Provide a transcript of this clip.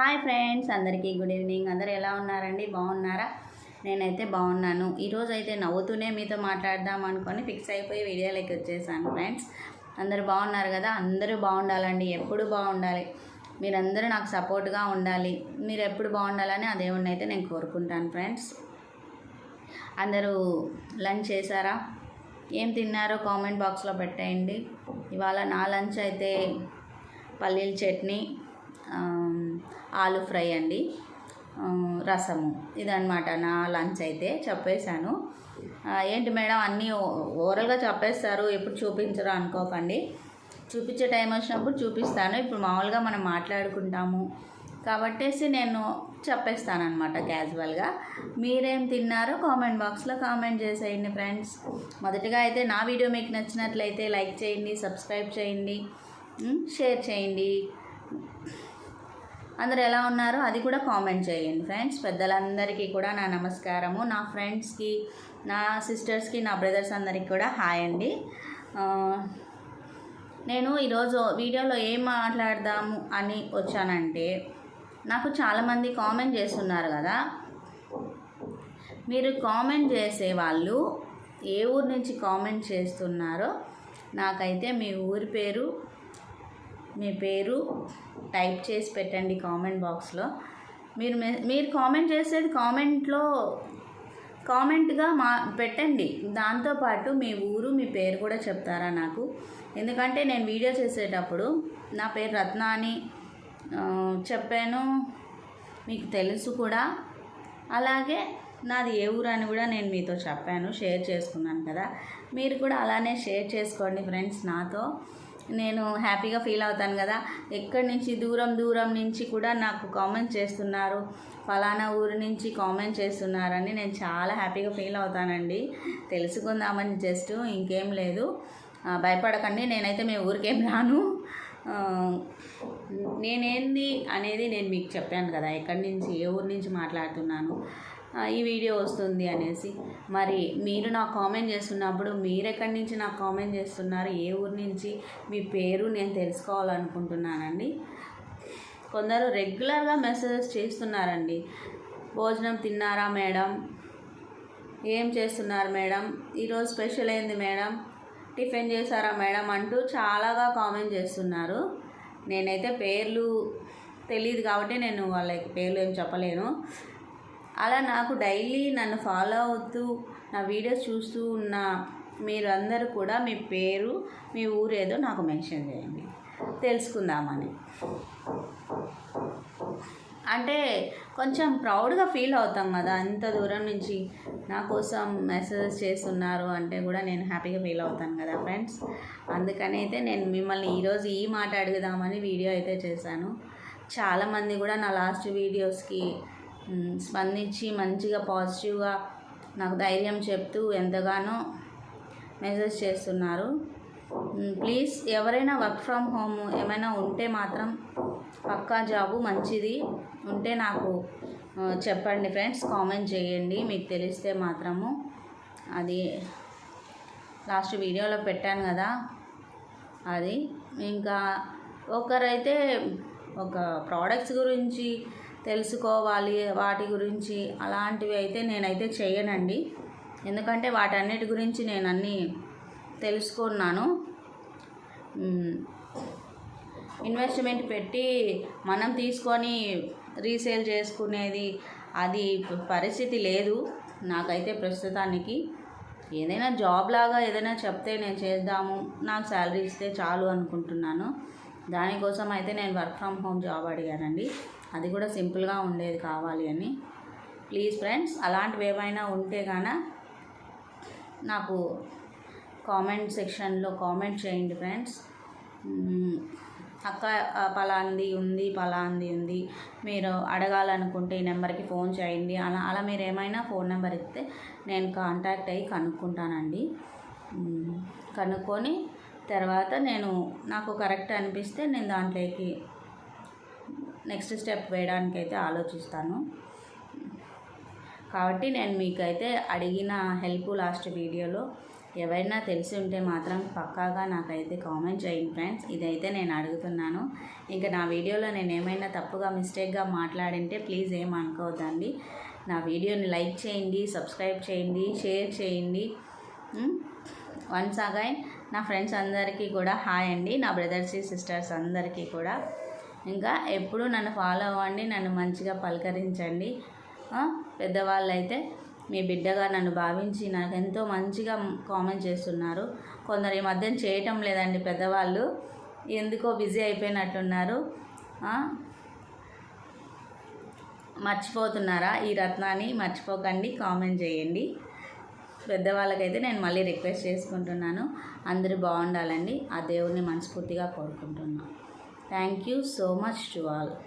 Hi friends అందరికీ good evening. అందరు ఎలా ఉన్నారండి? బాగున్నారా? నేనైతే బాగున్నాను. ఈరోజు అయితే నవ్వుతూనే మీతో మాట్లాడదాం అనుకొని ఫిక్స్ అయిపోయి వీడియోలోకి వచ్చేసాను ఫ్రెండ్స్. అందరూ బాగున్నారు కదా? అందరూ బాగుండాలండి. ఎప్పుడు బాగుండాలి? మీరందరూ నాకు సపోర్ట్గా ఉండాలి. మీరు ఎప్పుడు బాగుండాలని ఆ దేవుణ్ణి అయితే నేను కోరుకుంటాను ఫ్రెండ్స్. అందరూ లంచ్ చేశారా? ఏం తిన్నారో కామెంట్ బాక్స్లో పెట్టేయండి. ఇవాళ నా లంచ్ అయితే పల్లీల చట్నీ ఆలు ఫ్రై అండి. రసము. ఇదనమాట నా లంచ్ అయితే చెప్పేశాను. ఏంటి మేడం అన్నీ ఓ- చెప్పేస్తారు. ఎప్పుడు చూపించరు అనుకోకండి. చూపించే టైం వచ్చినప్పుడు చూపిస్తాను. ఇప్పుడు మామూలుగా మనం మాట్లాడుకుంటాము. కాబట్టేసి నేను చెప్పేస్తాను అనమాట క్యాజువల్గా. మీరేం తిన్నారో కామెంట్ బాక్స్లో కామెంట్ చేసేయండి ఫ్రెండ్స్. మొదటిగా అయితే నా వీడియో మీకు నచ్చినట్లయితే లైక్ చేయండి సబ్స్క్రైబ్ చేయండి షేర్ చేయండి. అందరు ఎలా ఉన్నారో అది కూడా కామెంట్ చేయండి ఫ్రెండ్స్. పెద్దలందరికీ కూడా నా నమస్కారము. నా ఫ్రెండ్స్కి నా సిస్టర్స్కి నా బ్రదర్స్ అందరికీ కూడా హాయ్ అండి. నేను ఈరోజు వీడియోలో ఏం మాట్లాడదాము అని వచ్చానంటే నాకు చాలామంది కామెంట్ చేస్తున్నారు కదా. మీరు కామెంట్ చేసే వాళ్ళు ఏ ఊరు నుంచి కామెంట్ చేస్తున్నారో నాకైతే మీ ఊరి పేరు మీ పేరు టైప్ చేసి పెట్టండి కామెంట్ బాక్స్లో. మీరు మీరు కామెంట్ చేసేది కామెంట్లో కామెంట్గా మా పెట్టండి. దాంతోపాటు మీ ఊరు మీ పేరు కూడా చెప్తారా నాకు. ఎందుకంటే నేను వీడియో చేసేటప్పుడు నా పేరు రత్న అని చెప్పాను. మీకు తెలుసు కూడా. అలాగే నాది ఏ ఊరు అని కూడా నేను మీతో చెప్పాను షేర్ చేసుకున్నాను కదా. మీరు కూడా అలానే షేర్ చేసుకోండి ఫ్రెండ్స్ నాతో. నేను హ్యాపీగా ఫీల్ అవుతాను కదా. ఎక్కడి నుంచి దూరం దూరం నుంచి కూడా నాకు కామెంట్ చేస్తున్నారు. ఫలానా ఊరు నుంచి కామెంట్ చేస్తున్నారని నేను చాలా హ్యాపీగా ఫీల్ అవుతానండి. తెలుసుకుందామని జస్ట్ ఇంకేం లేదు. భయపడకండి నేనైతే మీ ఊరికేం రాను. నేనేంది అనేది నేను మీకు చెప్పాను కదా ఎక్కడి నుంచి ఏ ఊరు నుంచి మాట్లాడుతున్నాను. ఈ వీడియో వస్తుంది అనేసి. మరి మీరు నాకు కామెంట్ చేస్తున్నప్పుడు మీరు ఎక్కడి నుంచి నాకు కామెంట్ చేస్తున్నారు? ఏ ఊరు నుంచి? మీ పేరు నేను తెలుసుకోవాలనుకుంటున్నానండి. కొందరు రెగ్యులర్గా మెసేజెస్ చేస్తున్నారండి. భోజనం తిన్నారా మేడం? ఏం చేస్తున్నారు మేడం? ఈరోజు స్పెషల్ ఏంది మేడం? టిఫిన్ చేశారా మేడం? అంటూ చాలాగా కామెంట్ చేస్తున్నారు. నేనైతే పేర్లు తెలియదు కాబట్టి నేను వాళ్ళకి పేర్లు ఏం చెప్పలేను. అలా నాకు డైలీ నన్ను ఫాలో అవుతూ నా వీడియోస్ చూస్తూ ఉన్న మీరందరూ కూడా మీ పేరు మీ ఊరు ఏదో నాకు మెన్షన్ చేయండి. తెలుసుకుందామని. అంటే కొంచెం ప్రౌడ్గా ఫీల్ అవుతాం కదా అంత దూరం నుంచి నా కోసం మెసేజెస్ చేస్తున్నారు అంటే కూడా నేను హ్యాపీగా ఫీల్ అవుతాను కదా ఫ్రెండ్స్. అందుకని అయితే నేను మిమ్మల్ని ఈరోజు ఈ మాట అడుగుదామని వీడియో అయితే చేశాను. చాలామంది కూడా నా లాస్ట్ వీడియోస్కి Mm-hmm. స్పందించి మంచిగా పాజిటివ్గా నాకు ధైర్యం చెప్తూ ఎంతగానో మెసేజ్ చేస్తున్నారు. Mm, ప్లీజ్ ఎవరైనా వర్క్ ఫ్రమ్ హోమ్ ఏమైనా ఉంటే మాత్రం పక్కా జాబు మంచిది. ఉంటే నాకు uh, చెప్పండి ఫ్రెండ్స్ కామెంట్ చేయండి. మీకు తెలిస్తే మాత్రము అది లాస్ట్ వీడియోలో పెట్టాను కదా అది. ఇంకా ఒకరైతే ఒక ప్రోడక్ట్స్ గురించి తెలుసుకోవాలి వాటి గురించి. అలాంటివి అయితే నేనైతే చేయనండి. ఎందుకంటే వాటన్నిటి గురించి నేను అన్నీ తెలుసుకున్నాను. ఇన్వెస్ట్మెంట్ పెట్టి మనం తీసుకొని రీసేల్ చేసుకునేది అది పరిస్థితి లేదు నాకైతే ప్రస్తుతానికి. ఏదైనా జాబ్ లాగా ఏదైనా చెప్తే నేను చేద్దాము నాకు శాలరీ ఇస్తే చాలు అనుకుంటున్నాను. దానికోసం అయితే నేను వర్క్ ఫ్రమ్ హోమ్ జాబ్ అడిగానండి. అది కూడా సింపుల్గా ఉండేది కావాలి అని. ప్లీజ్ ఫ్రెండ్స్ అలాంటివి ఏమైనా ఉంటే గాన నాకు కామెంట్ సెక్షన్లో కామెంట్ చేయండి ఫ్రెండ్స్. అక్క పలాంది ఉంది పలాంది ఉంది. మీరు అడగాలనుకుంటే ఈ నెంబర్కి ఫోన్ చేయండి. అలా అలా మీరు ఏమైనా ఫోన్ నెంబర్ ఇస్తే నేను కాంటాక్ట్ అయ్యి కనుక్కుంటానండి. కనుక్కొని తర్వాత నేను నాకు కరెక్ట్ అనిపిస్తే నేను దాంట్లోకి నెక్స్ట్ స్టెప్ వేయడానికి అయితే ఆలోచిస్తాను. కాబట్టి నేను మీకైతే అడిగిన హెల్ప్ లాస్ట్ వీడియోలో ఎవరైనా తెలిసి ఉంటే మాత్రం పక్కాగా నాకైతే కామెంట్ చేయండి ఫ్రెండ్స్. ఇదైతే నేను అడుగుతున్నాను. ఇంకా నా వీడియోలో నేను ఏమైనా తప్పుగా మిస్టేక్గా మాట్లాడింటే ప్లీజ్ ఏం అనుకోవద్దండి. నా వీడియోని లైక్ చేయండి సబ్స్క్రైబ్ చేయండి షేర్ చేయండి. వన్స్ అగైన్ నా ఫ్రెండ్స్ అందరికీ కూడా హాయ్ అండి. నా బ్రదర్స్ సిస్టర్స్ అందరికీ కూడా ఇంకా ఎప్పుడూ నన్ను ఫాలో అవ్వండి నన్ను మంచిగా పలకరించండి. పెద్దవాళ్ళు అయితే మీ బిడ్డగా నన్ను భావించి నాకు ఎంతో మంచిగా కామెంట్ చేస్తున్నారు. కొందరు ఈ మధ్యన చేయటం లేదండి పెద్దవాళ్ళు. ఎందుకో బిజీ అయిపోయినట్టున్నారు. మర్చిపోతున్నారా ఈ రత్నాన్ని? మర్చిపోకండి కామెంట్ చేయండి. పెద్దవాళ్ళకైతే నేను మళ్ళీ రిక్వెస్ట్ చేసుకుంటున్నాను. అందరూ బాగుండాలండి. ఆ దేవుడిని మనస్ఫూర్తిగా కోరుకుంటున్నాను. Thank you so much to all.